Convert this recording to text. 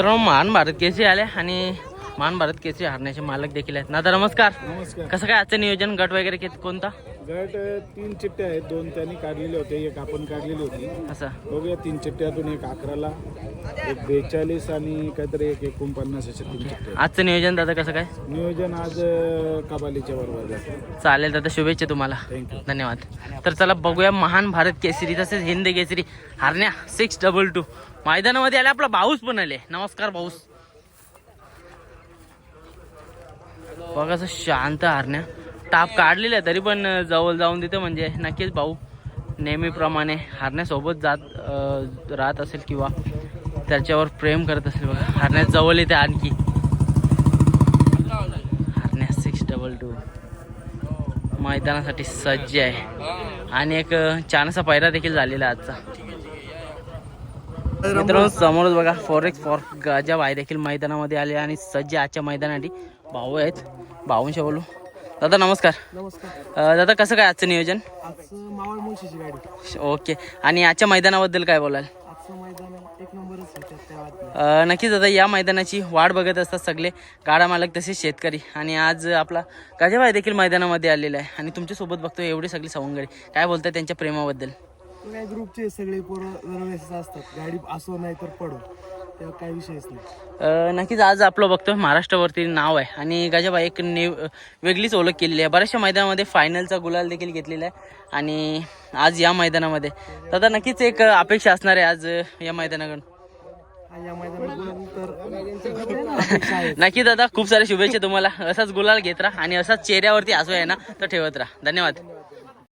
तर महान भारत केसरी आले आणि महान भारत केसरी हारण्याचे मालक देखील आहेत. दादा नमस्कार. नमस्कार. कसं काय आजचं नियोजन? गट वगैरे कित- कोणता? गट अ, तीन चिठ्ठ्या आहेत. दोन त्यांनी काढलेले होते एक आपण काढलेली होती. असं. बघूया तीन चिठ्ठ्यातून एक अकराला एक बेचाळीस आणि काहीतरी एक एकोणपन्नास अशा तीन चिठ्ठ्या आहेत. आजचं नियोजन दादा कसं काय? नियोजन आज अ, कबालीच्या बरोबर. चालेल दादा शुभेच्छा तुम्हाला. थँक्यू धन्यवाद. तर चला बघूया महान भारत केसरी तसेच हिंद केसरी हारण्या. सिक्स डबल टू मैदानामध्ये आले आपला भाऊस पण आले. नमस्कार भाऊस. बघा असं शांत हारण्या. ताप काढलेला आहे तरी पण जवळ जाऊन देते म्हणजे. नक्कीच भाऊ नेहमीप्रमाणे हारण्यासोबत जात राहत असेल किंवा त्याच्यावर प्रेम करत असेल बघा. हारण्यास जवळ येते आणखी. हारण्यास सिक्स डबल टू मैदानासाठी सज्ज आहे. आणि एक छानसा पायरा देखील झालेला आजचा. मित्रांनो समोरच बघा फॉरेक्स फॉर गाजा भाई देखील मैदानामध्ये आले आणि सज्ज आजच्या मैदानासाठी भाऊ आहेत. भाऊंशी बोलू. दादा नमस्कार. नमस्कार. दादा कसं काय आजचं नियोजन? ओके. आणि आजच्या मैदानाबद्दल काय बोलाल? नक्कीच दादा या मैदानाची वाट बघत असतात सगळे गाडा मालक तसेच शेतकरी. आणि आज आपला गाजाबाई देखील मैदानामध्ये आलेला आहे. आणि तुमच्यासोबत बघतो एवढी सगळी सवंगडी. काय बोलतात त्यांच्या प्रेमाबद्दल? काय ग्रुपचे सगळे पोरं दरवेळेस असतात. गाडी असो नाही तर पडो. तेव्हा काही विषयच नाही. अ, नक्कीच आज आपलं बघतो महाराष्ट्रावरती नाव आहे. आणि गाजाबाई एक ने वेगळीच ओळख केलेली आहे. बऱ्याचशा मैदानामध्ये फायनलचा गुलाल देखील घेतलेला आहे. आणि आज या मैदानामध्ये. दादा नक्कीच एक अपेक्षा असणार आहे आज या मैदानाकडून. आणि या मैदानात बोलावं तर अपेक्षा आहे. नक्की दादा खूप साऱ्या शुभेच्छा तुम्हाला. असाच गुलाल घेत राहा आणि असाच चेहऱ्यावरती हसू आहे ना तर ठेवत राहा. धन्यवाद.